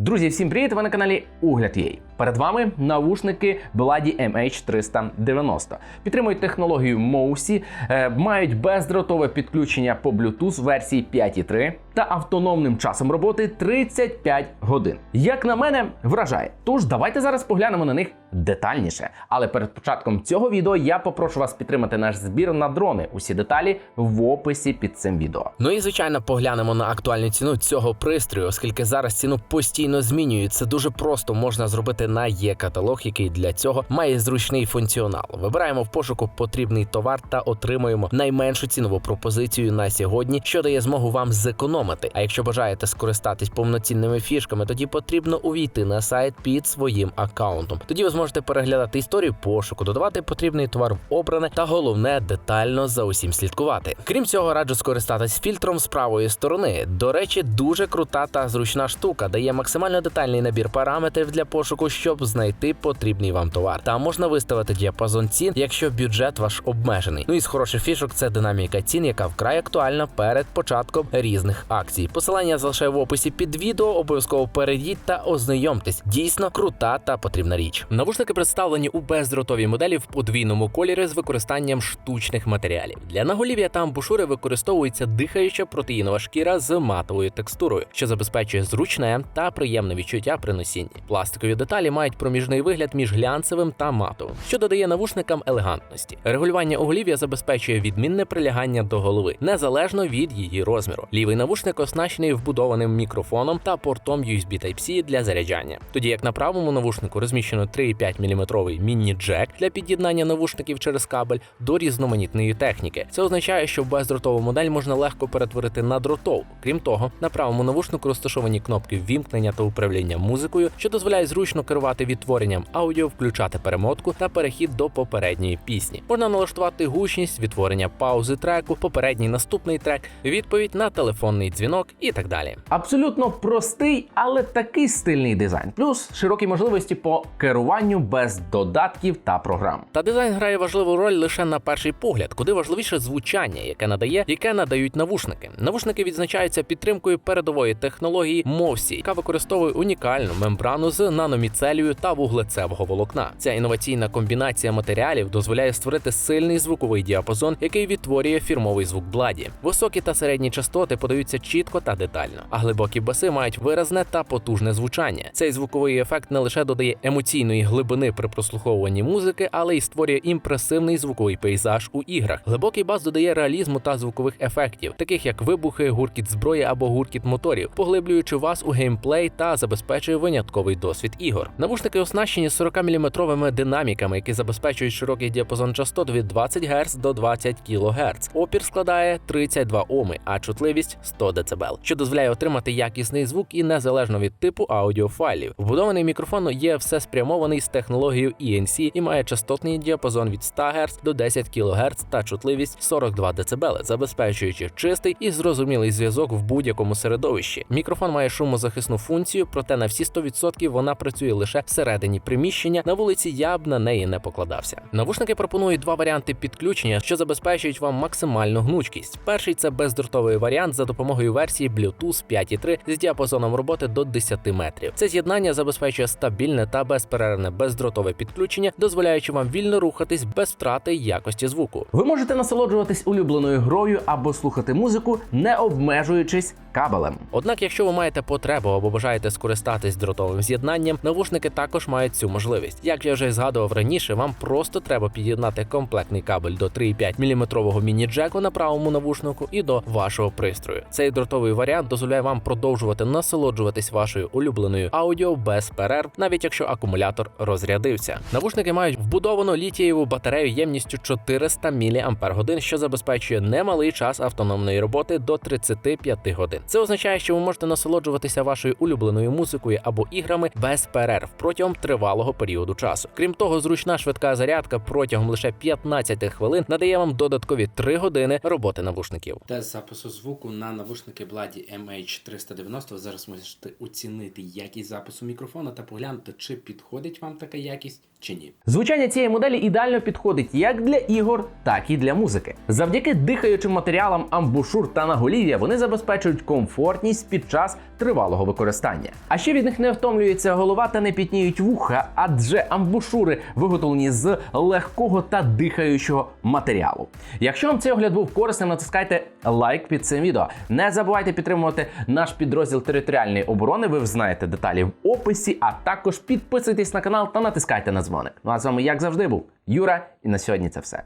Друзі, всім привіт! Ви на каналі Угляд.ua. Перед вами навушники Blady MH390. Підтримують технологію MOSI, е, мають бездротове підключення по Bluetooth версії 5.3 та автономним часом роботи 35 годин. Як на мене, вражає. Тож давайте зараз поглянемо на них детальніше. Але перед початком цього відео я попрошу вас підтримати наш збір на дрони. Усі деталі в описі під цим відео. Ну і звичайно поглянемо на актуальну ціну цього пристрою, оскільки зараз ціну постійно змінюють. Це дуже просто можна зробити на є-каталог, який для цього має зручний функціонал. Вибираємо в пошуку потрібний товар та отримуємо найменшу цінову пропозицію на сьогодні, що дає змогу вам зекономити. А якщо бажаєте скористатись повноцінними фішками, тоді потрібно увійти на сайт під своїм аккаунтом. Тоді ви зможете переглядати історію пошуку, додавати потрібний товар в обране та головне детально за усім слідкувати. Крім цього, раджу скористатись фільтром з правої сторони. До речі, дуже крута та зручна штука, дає максимально детальний набір параметрів для пошуку, щоб знайти потрібний вам товар. Там можна виставити діапазон цін, якщо бюджет ваш обмежений. Ну і з хороших фішок це динаміка цін, яка вкрай актуальна перед початком різних акцій. Посилання залишаю в описі під відео. Обов'язково перейдіть та ознайомтесь. Дійсно крута та потрібна річ. Навушники представлені у бездротовій моделі в подвійному кольорі з використанням штучних матеріалів. Для наголів'я та амбушури використовується дихаюча протеїнова шкіра з матовою текстурою, що забезпечує зручне та приємне відчуття при носінні. Пластикові деталі мають проміжний вигляд між глянцевим та матовим, що додає навушникам елегантності. Регулювання оголів'я забезпечує відмінне прилягання до голови, незалежно від її розміру. Лівий навушник оснащений вбудованим мікрофоном та портом USB Type-C для заряджання. Тоді як на правому навушнику розміщено 3,5 мм міні-джек для під'єднання навушників через кабель до різноманітної техніки. Це означає, що бездротову модель можна легко перетворити на дротову. Крім того, на правому навушнику розташовані кнопки ввімкнення та управління музикою, що дозволяє зручно керувати відтворенням аудіо, включати перемотку та перехід до попередньої пісні. Можна налаштувати гучність, відтворення паузи треку, попередній наступний трек, відповідь на телефонний дзвінок і так далі. Абсолютно простий, але такий стильний дизайн. Плюс широкі можливості по керуванню без додатків та програм. Та дизайн грає важливу роль лише на перший погляд, куди важливіше звучання, яке надає, яке надають навушники. Навушники відзначаються підтримкою передової технології MOSI, яка використовує унікальну мембрану з наноміцелію та вуглецевого волокна. Ця інноваційна комбінація матеріалів дозволяє створити сильний звуковий діапазон, який відтворює фірмовий звук бладі. Високі та середні частоти подаються чітко та детально, а глибокі баси мають виразне та потужне звучання. Цей звуковий ефект не лише додає емоційної глибини при прослуховуванні музики, але й створює імпресивний звуковий пейзаж у іграх. Глибокий бас додає реалізму та звукових ефектів, таких як вибухи, гуркіт зброї або гуркіт моторів, поглиблюючи вас у геймплей та забезпечує винятковий досвід ігор. Навушники оснащені 40-мм динаміками, які забезпечують широкий діапазон частот від 20 Гц до 20 кГц. Опір складає 32 Оми, а чутливість 100 дБ, що дозволяє отримати якісний звук і незалежно від типу аудіофайлів. Вбудований мікрофон є все спрямований з технологією ENC і має частотний діапазон від 100 Гц до 10 кГц та чутливість 42 дБ, забезпечуючи чистий і зрозумілий зв'язок в будь-якому середовищі. Мікрофон має шумозахисну функцію, проте на всі 100% вона працює лише всередині приміщення. На вулиці я б на неї не покладався. Навушники пропонують два варіанти підключення, що забезпечують вам максимальну гнучкість. Перший це бездротовий варіант за допомогою версії Bluetooth 5.3 з діапазоном роботи до 10 метрів. Це з'єднання забезпечує стабільне та безперервне бездротове підключення, дозволяючи вам вільно рухатись без втрати якості звуку. Ви можете насолоджуватись улюбленою грою або слухати музику, не обмежуючись кабелем. Однак, якщо ви маєте потребу або бажаєте скористатись дротовим з'єднанням, навушники також мають цю можливість. Як я вже згадував раніше, вам просто треба під'єднати комплектний кабель до 3,5 мм міні-джеку на правому навушнику і до вашого пристрою. Цей дротовий варіант дозволяє вам продовжувати насолоджуватись вашою улюбленою аудіо без перерв, навіть якщо акумулятор розрядився. Навушники мають вбудовану літієву батарею ємністю 400 мАч, що забезпечує немалий час автономної роботи до 35 годин. Це означає, що ви можете насолоджуватися вашою улюбленою музикою або іграми без перерв протягом тривалого періоду часу. Крім того, зручна швидка зарядка протягом лише 15 хвилин надає вам додаткові 3 години роботи навушників. Тест запису звуку на навушники Blady MH390. Ви зараз можете оцінити якість запису мікрофона та поглянути, чи підходить вам така якість чи ні. Звучання цієї моделі ідеально підходить як для ігор, так і для музики. Завдяки дихаючим матеріалам амбушур та наголів'я вони забезпечують комфортність під час тривалого використання. А ще від них не втомлюється голова та не пітніють вуха, адже амбушури виготовлені з легкого та дихаючого матеріалу. Якщо вам цей огляд був корисним, натискайте лайк під цим відео. Не забувайте підтримувати наш підрозділ територіальної оборони. Ви знаєте деталі в описі, а також підписуйтесь на канал та натискайте на дзвоник. Ну а з вами, як завжди, був Юра, і на сьогодні це все.